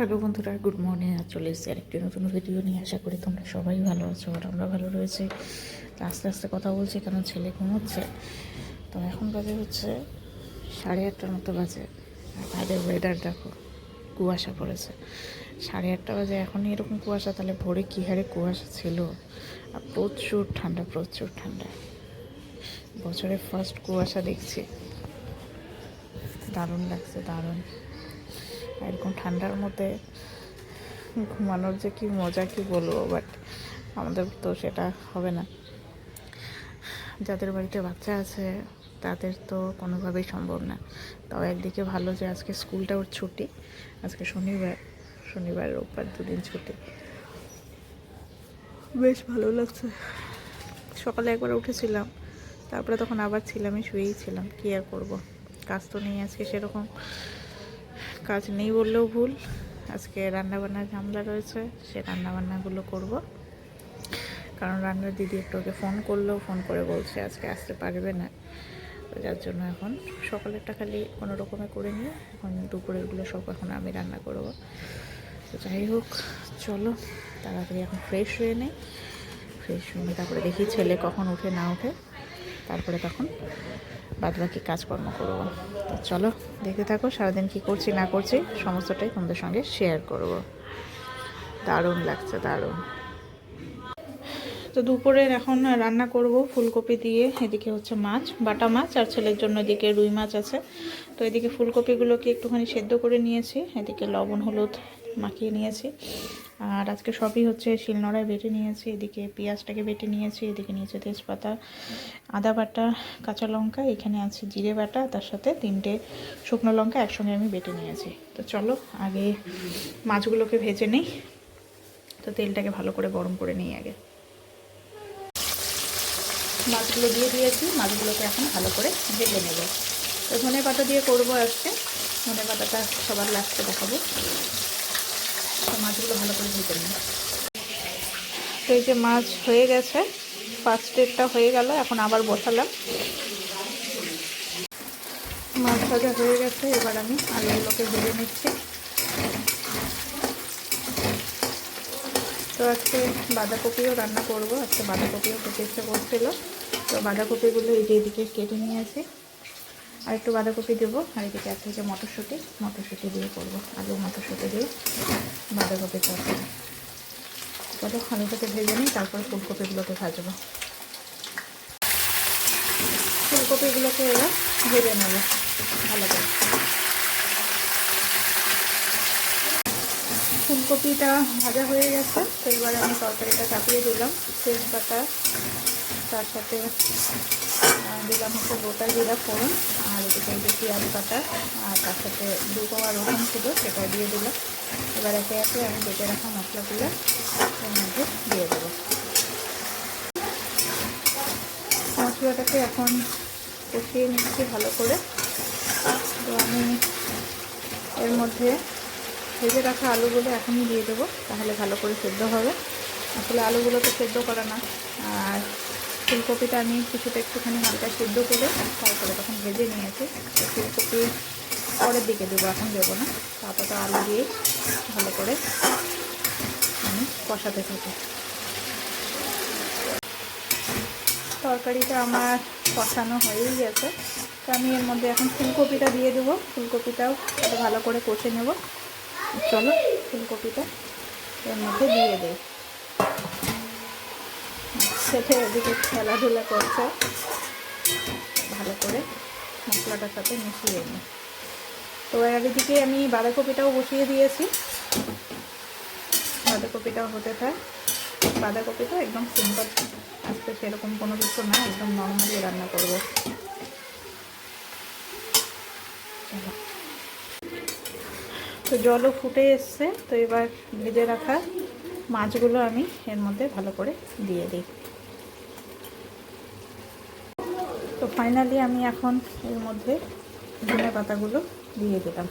Hello বন্ধুরা, good morning. আর চলে এসেছি আরেকটি নতুন ভিডিও নিয়ে। আশা করি তোমরা সবাই ভালো আছো আর আমরা ভালো রয়েছি। তো আস্তে আস্তে কথা বলছি কারণ ছেলে ঘুমোচ্ছে? তো এখন বাজে হচ্ছে সাড়ে আটটার মতো বাজে। আর ওয়েদার দেখো, কুয়াশা পড়েছে। সাড়ে আটটা বাজে, এখনই এরকম কুয়াশা, তাহলে ভোরে কী হারে কুয়াশা ছিল? আর প্রচুর ঠান্ডা প্রচুর ঠান্ডা। বছরের ফার্স্ট কুয়াশা দেখছি। দারুণ লাগছে, দারুণ। এরকম ঠান্ডার মধ্যে ঘুমানোর যে কি মজা, কি বলব? বাট আমাদের তো সেটা হবে না। যাদের বাড়িতে বাচ্চা আছে, তাদের তো কোনোভাবেই সম্ভব না। তাও একদিকে ভালো যে আজকে স্কুলটা ওর ছুটি, আজকে শনিবার শনিবার, রোববার দুদিন ছুটি। বেশ ভালো লাগছে। সকালে একবার উঠেছিলাম, তারপরে তখন আবার ছিলামই, শুয়েই ছিলাম। কী আর করব? কাজ তো নেই আজকে সেরকম। কাজ নেই বললেও ভুল। আজকে রান্নাবান্নার ঝামেলা রয়েছে, সে রান্নাবান্নাগুলো করব। কারণ রান্নার দিদি একটু ওকে ফোন করলেও ফোন করে বলছে আজকে আসতে পারবে না। যার জন্য এখন সকালেরটা খালি কোনো রকমে করে নিয়ে এখন দুপুরেরগুলো সব এখন আমি রান্না করব। তো যাই হোক, চলো, তাড়াতাড়ি এখন ফ্রেশ হয়ে নেই। ফ্রেশ হয়ে তারপরে দেখি ছেলে কখন উঠে না উঠে তারপরে তখন বাদ বাকি কাজকর্ম করব। তো চলো, দেখতে থাকো, সারাদিন কি করছি, না করছি, সমস্তটাই তোমাদের সঙ্গে শেয়ার করব। দারুণ লাগছে, দারুণ। তো দুপুরের এখন রান্না করব ফুলকপি দিয়ে, এদিকে হচ্ছে মাছ, বাটা মাছ, আর ছেলের জন্য এদিকে রুই মাছ আছে। তো এদিকে ফুলকপিগুলোকে একটুখানি সেদ্ধ করে নিয়েছি, এদিকে লবণ, হলুদ মাখিয়ে নিয়েছি। আর আজকে সবই হচ্ছে শিলনোড়ায় বেটে নিয়েছি, এদিকে পেঁয়াজটাকে বেটে নিয়েছি, এদিকে নিয়েছে তেজপাতা, আদা বাটা, কাঁচা লঙ্কা, এখানে আছে জিরে বাটা, তার সাথে তিনটে শুকনো লঙ্কা একসঙ্গে আমি বেটে নিয়েছি। তো চলো, আগে মাছগুলোকে ভেজে নিই, তো তেলটাকে ভালো করে গরম করে নিই আগে। মাছগুলো দিয়ে দিয়েছি, মাছগুলোকে এখন ভালো করে ভেজে নেব। তো ধনে পাতা দিয়ে করব আজকে ধনে পাতাটা সবার লাস্টে দেখাবো। মাছগুলো ভালো করে ভেজে নিই তো এই যে মাছ হয়ে গেছে ফার্স্ট ডেটটা হয়ে গেল, এখন আবার বসালাম। মাছ ভাজা হয়ে গেছে, এবার আমি আলুগুলোকে ভেজে নিচ্ছি। তো আজকে বাঁধাকপিও রান্না করব, আজকে বাঁধাকপিও খেতে ইচ্ছে করছিল। তো বাঁধাকপিগুলো এই যে এদিকে কেটে নিয়েছি। আর একটু বাঁধাকপি দেবো, আর এদিকে একটা হচ্ছে মটরশুঁটি মটরশুঁটি দিয়ে করব, আলু মটরশুঁটি দিয়ে। বাঁধাকপি তরকারি। চলো ভেজে নিই, তারপরে ফুলকপিগুলোকে ভাজবো। ফুলকপিগুলোকে এবার ভেজে নেব। ভালো করে। ফুলকপিটা ভাজা হয়ে গেছে, তো এবার আমি তরকারিটা চাপিয়ে দিলাম। তেজপাতা তার সাথে দিলাম হচ্ছে গোটা জিরা ফোড়ন। এদিকে যে পেঁয়াজ কাটা আর তার সাথে দু কোয়া রসুন ছিল সেটা দিয়ে দিলাম। এবার একে একে আমি বেটে রাখা মশলাগুলো এর মধ্যে দিয়ে দেবো। মশলাটাকে এখন কষিয়ে নিচ্ছি ভালো করে। তো আমি এর মধ্যে ভেজে রাখা আলুগুলো এখনই দিয়ে দেবো, তাহলে ভালো করে সেদ্ধ হবে। আসলে আলুগুলো তো সেদ্ধ করা না। আর ফুলকপিটা আমি কিছুটা একটুখানি হালকা সেদ্ধ করে তারপরে তখন ভেজে নিয়েছি। ফুলকপি পরের দিকে দেবো, এখন দেবো না। তারপরে আলু দিয়ে ভালো করে আমি কষাতে থাকি। তরকারিটা আমার কষানো হয়েই গেছে। তো আমি এর মধ্যে এখন ফুলকপিটা দিয়ে দেবো। ফুলকপিটাও ভালো করে কষে নেব। চলো ফুলকপিটা এর মধ্যে দিয়ে দেয় ছেলে এদিকে খেলাধুলা করছে। ভালো করে মশলাটার সাথে মিশিয়ে নিই। তো এর এদিকে আমি বাঁধাকপিটাও বসিয়ে দিয়েছি। বাঁধাকপিটাও হতে থাক। বাঁধাকপিটা একদম সিম্পল আজকে সেরকম কোনো কিছু না, একদম নর্মালি রান্না করব। তো জলও ফুটে এসছে। তো এবার ভেজে রাখা মাছগুলো আমি এর মধ্যে ভালো করে দিয়ে দিই। তো ফাইনালি আমি এখন এর মধ্যে ধনে পাতাগুলো দিয়ে দিলাম।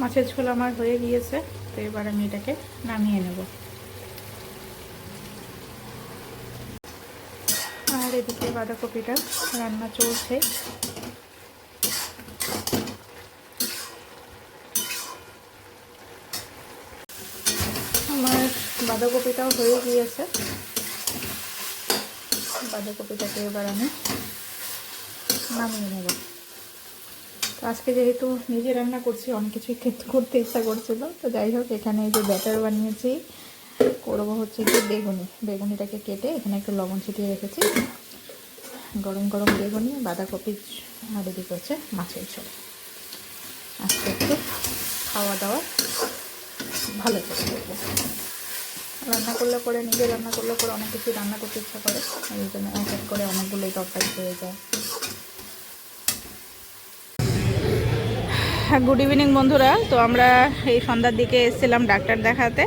মাছের ঝোল আমার হয়ে গিয়েছে, তো এবার আমি এটাকে নামিয়ে নেব। আর এদিকে বাঁধাকপিটা রান্না চলছে। আমার বাঁধাকপিটাও হয়ে গিয়েছে। বাঁধাকপিটাকে এবার আমি নামিয়ে নেব। তো আজকে যেহেতু নিজে রান্না করছি, অনেক কিছুই খেতে করতে ইচ্ছা করছিল। তো যাই হোক, এখানে এই যে ব্যাটার বানিয়েছি, করব হচ্ছে কি বেগুনি। বেগুনিটাকে কেটে এখানে একটু লবণ ছিটিয়ে রেখেছি। গরম গরম বেগুনি বাঁধাকপি এদিকে হচ্ছে মাছের ঝোল। আজকে একটু খাওয়া দাওয়া ভালো করে রান্না করলে পরে, নিজে রান্না করলে পরে অনেক কিছু রান্না করতে ইচ্ছা করে। এই জন্য এক এক করে অনেকগুলোই তরকারি হয়ে যায়। হ্যাঁ গুড ইভিনিং বন্ধুরা। তো আমরা এই সন্ধ্যার দিকে এসেছিলাম ডাক্তার দেখাতে।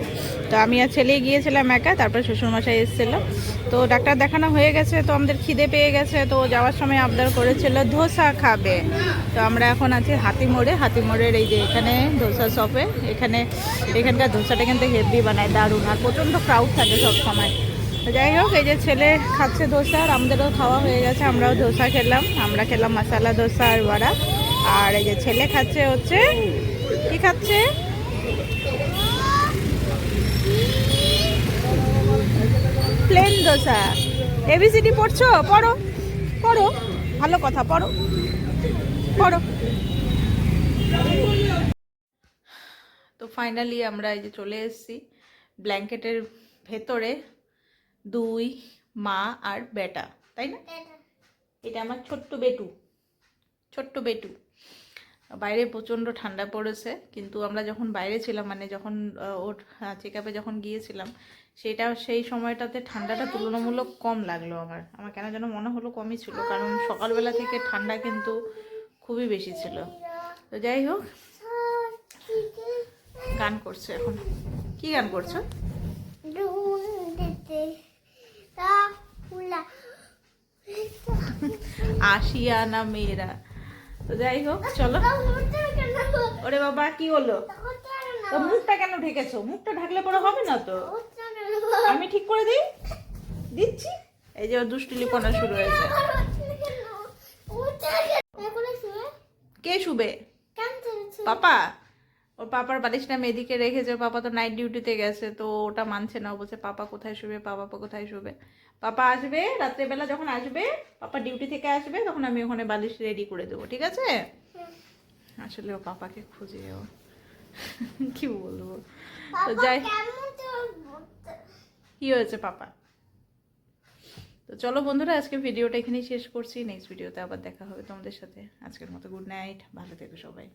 তো আমি আর ছেলেই গিয়েছিলাম একা, তারপরে শ্বশুরমশাই এসেছিল। তো ডাক্তার দেখানো হয়ে গেছে, তো আমাদের খিদে পেয়ে গেছে, তো যাওয়ার সময় আবদার করেছিল, ধোসা খাবে। তো আমরা এখন আছি হাতিমোড়ে, হাতিমোড়ের এই যে এখানে ধোসা শপে এখানে, এখানকার ধোসাটা কিন্তু হেভি বানায়, দারুণ, আর প্রচণ্ড ক্রাউড থাকে সব সময়। যাই হোক, এই যে ছেলে খাচ্ছে ধোসা, আর আমাদেরও খাওয়া হয়ে গেছে, আমরাও ধোসা খেলাম। আমরা খেলাম মশালা ধোসা আর বড়া। আর এই যে ছেলে খাচ্ছে হচ্ছে, কি খাচ্ছে? প্লেন দোসা এবিসিডি পড়ছো? পড়ো। পড়ো। ভালো কথা পড়ো। পড়ো। তো ফাইনালি আমরা এই যে চলে এসেছি। ব্ল্যাঙ্কেটের ভেতরে দুই মা আর বেটা তাই না? এটা আমার ছোট্ট বেটু। ছোট্ট বেটু। বাইরে প্রচণ্ড ঠান্ডা পড়েছে কিন্তু আমরা যখন বাইরে ছিলাম মানে যখন ওর চেক আপে যখন গিয়েছিলাম সেটা সেই সময়টাতে ঠান্ডাটা তুলনামূলক কম লাগল আমার। আমার কেন যেন মনে হলো কমই ছিল কারণ সকালবেলা থেকে ঠান্ডা কিন্তু খুবই বেশি ছিল। তো যাই হোক গান করছে এখন। কি গান করছ? আশিয়ানা মেয়েরা তো যাই হোক চলো। ওরে বাবা কি হলো? তো মুখটা কেন? ঢেকেছো? মুখটা ঢাকলে পরে হবে না তো? আমি ঠিক করে দিই? দিচ্ছি? এই যে ওর দুষ্টুলিপনা শুরু হয়েছে। কে শুবে? পাপা? ওর পাপার বালিশটা মেয়েদিকে রেখেছে পাপা তো নাইট ডিউটিতে গেছে তো ওটা মানছে না। বলছে পাপা কোথায় শুবে? পাপা কোথায় শুবে? পাপা আসবে রাত্রেবেলা যখন আসবে পাপা ডিউটি থেকে আসবে তখন আমি ওখানে বালিশ রেডি করে দেবো ঠিক আছে? আসলে ও পাপাকে খুঁজে ও। কি বলব? তো যাই কি হয়েছে পাপা? তো চলো বন্ধুরা আজকে ভিডিওটা এখানেই শেষ করছি। নেক্সট ভিডিওতে আবার দেখা হবে তোমাদের সাথে। আজকের মতো গুড নাইট ভালো থেকো সবাই।